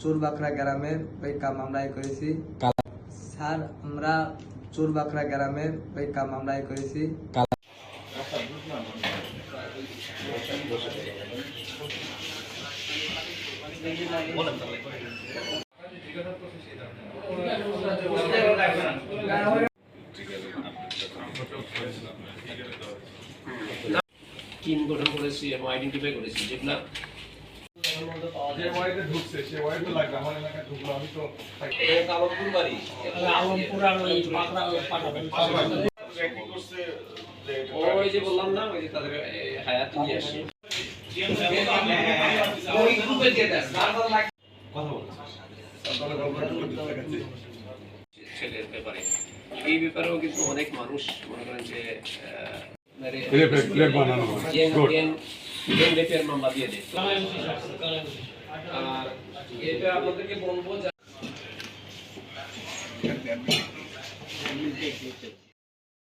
চোরবাকড়া গ্রামে ওই কাম আমরাই করেছি। স্যার আমরা চোরবাকড়া গ্রামে ওই কাম আমরাই করেছি। টিম গঠন করেছি এবং আইডেন্টিফাই করেছি যেগুলা যে ওয়ার্ডে ঢুকছে সে ওয়ার্ডে লাগবে আমার এলাকায় ঢুকলো আমি তো আলমপুর বাড়ি ট্র্যাকিং করছে যে এটা ওই যে বললাম না ওই যে তাদের হায়াত নিয়ে আসি। তাহলে গল্পটা করতে দেখাচ্ছি ছেলের ব্যাপারে। এই ব্যাপারেও কিন্তু অনেক মানুষ মনে করেন যে Plate- plate বানানো হয়। Good. রেপের মামলা দিয়ে দেয় আর এটা আপনাদেরকে বলবো যে